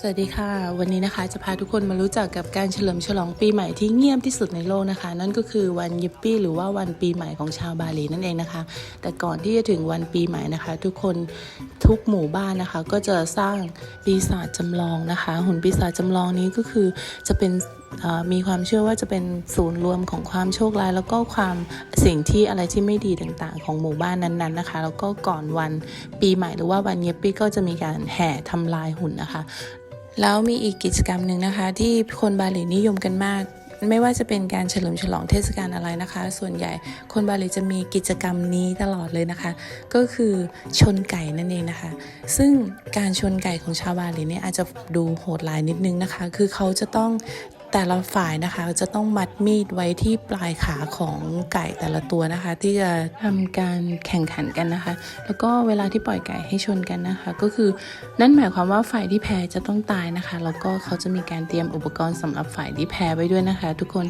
สวัสดีค่ะ วันนี้นะคะจะพาทุกคนมารู้จักกับการเฉลิมฉลองปีใหม่ที่เงียบที่สุดในโลกนะคะ นั่นก็คือวันยิปปี้หรือว่าวันปีใหม่ของชาวบาหลีนั่นเองนะคะ แต่ก่อนที่จะถึงวันปีใหม่นะคะ ทุกคนทุกหมู่บ้านนะคะ ก็จะสร้างปีศาจจำลองนะคะ หุ่นปีศาจจำลองนี้ก็คือจะเป็นมีความเชื่อว่าจะเป็นศูนย์รวมของความโชคร้าย แล้วก็ความสิ่งที่อะไรที่ไม่ดีต่างๆ ของหมู่บ้านนั้นๆนะคะ แล้วก็ก่อนวันปีใหม่หรือว่าวันเยปปี้ก็จะมีการแห่ทำลายหุ่นนะคะ แล้วมีอีกกิจกรรมหนึ่งนะคะ ที่คนบาหลีนิยมกันมาก ไม่ว่าจะเป็นการเฉลิมฉลองเทศกาลอะไรนะคะ ส่วนใหญ่คนบาหลีจะมีกิจกรรมนี้ตลอดเลยนะคะ ก็คือชนไก่นั่นเองนะคะ ซึ่งการชนไก่ของชาวบาหลีเนี่ยอาจจะดูโหดร้ายนิดนึงนะคะ คือเขาจะต้อง แต่ละฝ่ายนะคะจะต้องมัดมีดไว้ที่ปลายขาของไก่แต่ละตัวนะคะ ที่จะทำการแข่งขันกันนะคะ แล้วก็เวลาที่ปล่อยไก่ให้ชนกันนะคะ ก็คือนั่นหมายความว่าฝ่ายที่แพ้จะต้องตายนะคะ แล้วก็เขาจะมีการเตรียมอุปกรณ์สำหรับฝ่ายที่แพ้ไว้ด้วยนะคะ ทุกคน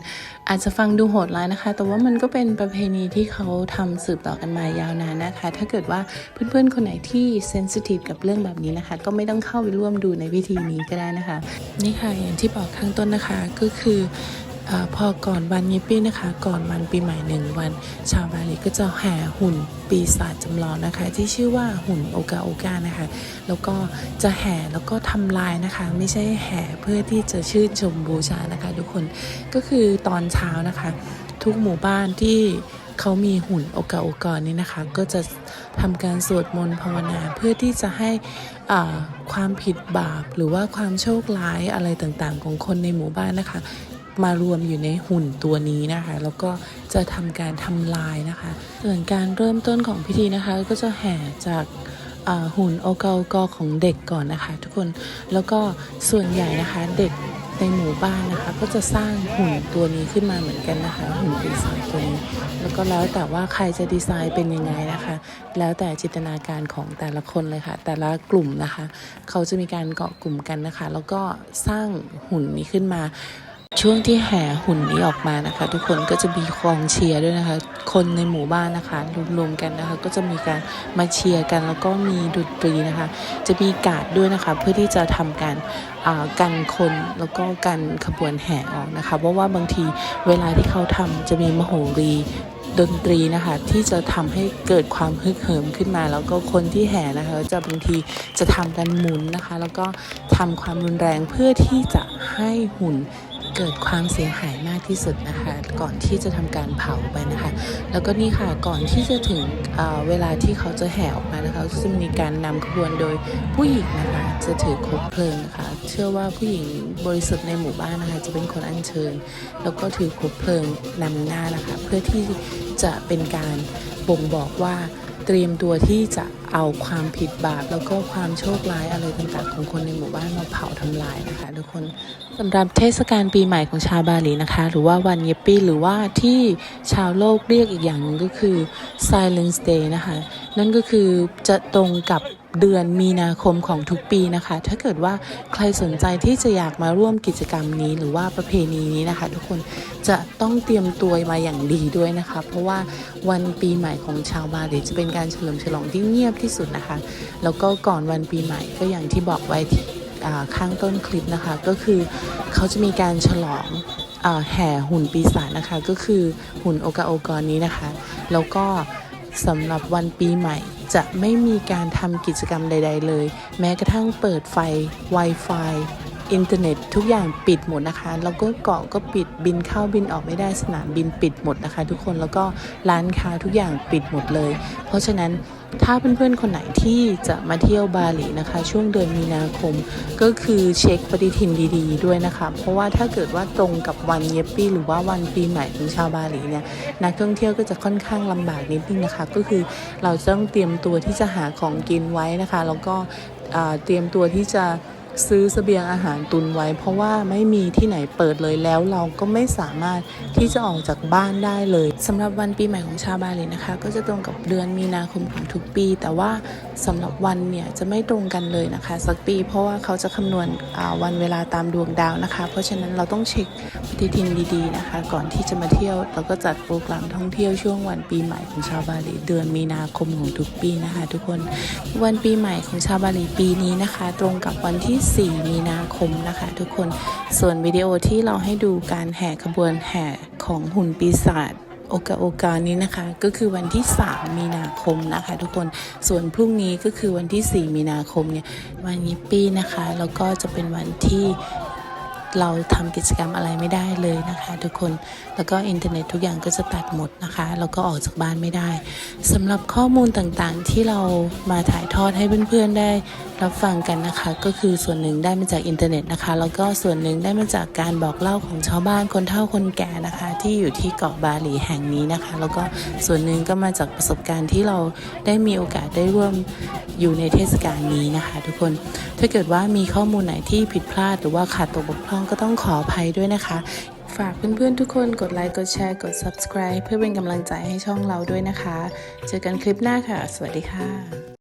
อาจจะฟังดูโหดร้ายนะคะ แต่ว่ามันก็เป็นประเพณีที่เขาทำสืบต่อกันมายาวนานนะคะ ถ้าเกิดว่าเพื่อนๆคนไหนที่เซนซิทีฟกับเรื่องแบบนี้นะคะ ก็ไม่ต้องเข้าไปร่วมดูในวิธีนี้ก็ได้นะคะ นี่ค่ะอย่างที่บอกข้างต้นนะคะก็คือออพอก่อนวันยิปปี้นะคะ ก่อนวันปีใหม่หนึ่งวัน ชาวบาหลีก็จะแห่หุ่นปีศาจจำลองนะคะ ที่ชื่อว่าหุ่นโอกาโอกานะคะ แล้วก็จะแห่แล้วก็ทำลายนะคะ ไม่ใช่แห่เพื่อที่จะชื่นชมบูชานะคะ ทุกคนก็คือตอนเช้านะคะ ทุกหมู่บ้านที่ เขามีหุ่นโอกาโอกานี้นะคะ ก็จะทำการสวดมนต์ภาวนาเพื่อที่จะให้อ่าความผิดบาปหรือว่าความโชคร้ายอะไรต่างๆ ของคนในหมู่บ้านนะคะ มารวมอยู่ในหุ่นตัวนี้นะคะ แล้วก็จะทำการทำลายนะคะส่วนการเริ่มต้นของพิธีนะคะ ก็จะแห่จากหุ่นโอกาโอกอของเด็กก่อนนะคะ ทุกคนแล้วก็ส่วนใหญ่นะคะเด็ก ในหมู่บ้านนะคะ ก็จะสร้างหุ่นตัวนี้ขึ้นมาเหมือนกันนะคะ หุ่นปีศาจตัวนี้ แล้วก็แล้วแต่ว่าใครจะดีไซน์เป็นยังไงนะคะ แล้วแต่จินตนาการของแต่ละคนเลยค่ะ แต่ละกลุ่มนะคะ เขาจะมีการเกาะกลุ่มกันนะคะ แล้วก็สร้างหุ่นนี้ขึ้นมา ช่วงที่แห่หุ่นนี้ออกมานะคะ ทุกคนก็จะมีกองเชียร์ด้วยนะคะ คนในหมู่บ้านนะคะรวมๆกันนะคะ ก็จะมีการมาเชียร์กันแล้วก็มีดนตรีนะคะ จะมีกาดด้วยนะคะ เพื่อที่จะทำการกันคนแล้วก็กันขบวนแห่ออกนะคะเพราะว่าบางทีเวลาที่เขาทำจะมีมโหรีดนตรีนะคะที่จะทำให้เกิดความฮึกเหิมขึ้นมา แล้วก็คนที่แห่นะคะจะบางทีจะทำกันหมุนนะคะ แล้วก็ทำความรุนแรงเพื่อที่จะให้หุ่น เกิดความเสียหายมากที่สุดนะคะ ก่อนที่จะทำการเผาไปนะคะ แล้วก็นี่ค่ะก่อนที่จะถึงเเวลาที่เขาจะแห่ออกมานะคะก็จะมีการนำขบวนโดยผู้หญิงนะคะ จะถือคบเพลิงนะคะ เชื่อว่าผู้หญิงบริสุทธิ์ในหมู่บ้านนะคะ จะเป็นคนอัญเชิญ แล้วก็ถือคบเพลิงนำหน้านะคะ เพื่อที่จะเป็นการบ่งบอกว่า เตรียมตัวที่จะเอาความผิดบาปแล้วก็ความโชคร้ายอะไรต่างๆ ของคนในหมู่บ้านมาเผาทำลายนะคะทุกคนสำหรับเทศกาลปีใหม่ของชาวบาหลีนะคะ หรือว่าวันเยปปี้หรือว่าที่ชาวโลกเรียกอีกอย่างหนึ่งก็คือ Silence Day นะคะ นั่นก็คือจะตรงกับ เดือนมีนาคมของทุกปีนะคะ ถ้าเกิดว่าใครสนใจที่จะอยากมาร่วมกิจกรรมนี้ หรือว่าประเพณีนี้นะคะ ทุกคนจะต้องเตรียมตัวมาอย่างดีด้วยนะคะ เพราะว่าวันปีใหม่ของชาวบาหลีจะเป็นการเฉลิมฉลองที่เงียบที่สุดนะคะ แล้วก็ก่อนวันปีใหม่ก็อย่างที่บอกไว้ที่ข้างต้นคลิปนะคะ ก็คือเขาจะมีการฉลองอแห่หุ่นปีศาจนะคะ ก็คือหุ่นโอกาโอกรนี้นะคะ แล้วก็สำหรับวันปีใหม่ จะไม่มีการทำกิจกรรมใด ๆ เลย แม้กระทั่งเปิดไฟ Wi-Fi อินเทอร์เน็ตทุกอย่างปิดหมดนะคะแล้วก็เกาะก็ปิดบินเข้าบินออกไม่ได้สนามบินปิดหมดนะคะ ทุกคนแล้วก็ร้านค้าทุกอย่างปิดหมดเลย เพราะฉะนั้น ถ้าเพื่อนๆคนไหนที่จะมาเที่ยวบาหลีนะคะ ช่วงเดือนมีนาคม ก็คือเช็คปฏิทินดีๆ ด้วยนะคะ เพราะว่าถ้าเกิดว่าตรงกับวันเยปปี้หรือว่าวันปีใหม่ของชาวบาหลีเนี่ยนักท่องเที่ยวก็จะค่อนข้างลำบากนิดนึงนะคะ ก็คือเราต้องเตรียมตัวที่จะหาของกินไว้นะคะ แล้วก็เตรียมตัวที่จะ ซื้อเสบียงอาหารตุนไว้ เพราะว่าไม่มีที่ไหนเปิดเลยแล้วเราก็ไม่สามารถที่จะออกจากบ้านได้เลยสำหรับวันปีใหม่ของชาวบาหลีนะคะ ก็จะตรงกับเดือนมีนาคมของทุกปี แต่ว่าสำหรับวันเนี่ยจะไม่ตรงกันเลยนะคะ สักปีเพราะว่าเขาจะคำนวณวันเวลาตามดวงดาวนะคะ เพราะฉะนั้นเราต้องเช็คปฏิทินดีๆนะคะ ก่อนที่จะมาเที่ยวเราก็จัดโปรแกรมท่องเที่ยวช่วงวันปีใหม่ของชาวบาหลีเดือนมีนาคมของทุกปีนะคะ ทุกคนวันปีใหม่ของชาวบาหลีปีนี้นะคะ ตรงกับวันที่4 มีนาคมนะคะทุกคน ส่วนวิดีโอที่เราให้ดูการแห่ขบวนแห่ของหุ่นปีศาจโอกาโอกานี้นะคะก็คือวันที่ 3 มีนาคมนะคะ ทุกคนส่วนพรุ่งนี้ก็คือวันที่ 4 มีนาคมเนี่ยวันยิปปี้นะคะแล้วก็จะเป็นวันที่ เราทำกิจกรรมอะไรไม่ได้เลยนะคะ ทุกคนแล้วก็อินเทอร์เน็ตทุกอย่างก็จะตัดหมดนะคะแล้วก็ออกจากบ้านไม่ได้สำหรับข้อมูลต่างๆที่เรามาถ่ายทอดให้เพื่อนๆได้รับฟังกันนะคะ ก็คือส่วนหนึ่งได้มาจากอินเทอร์เน็ตนะคะ แล้วก็ส่วนหนึ่งได้มาจากการบอกเล่าของชาวบ้านคนเฒ่าคนแก่นะคะ ที่อยู่ที่เกาะบาหลีแห่งนี้นะคะ แล้วก็ส่วนหนึ่งก็มาจากประสบการณ์ที่เราได้มีโอกาสได้ร่วมอยู่ในเทศกาลนี้นะคะ ทุกคนถ้าเกิดว่ามีข้อมูลไหนที่ผิดพลาดหรือว่าขาดตกบกพร่องก็ต้องขออภัยด้วยนะคะ ฝากเพื่อนๆทุกคนกดไลค์กดแชร์กด subscribe เพื่อเป็นกำลังใจให้ช่องเราด้วยนะคะ เจอกันคลิปหน้าค่ะ สวัสดีค่ะ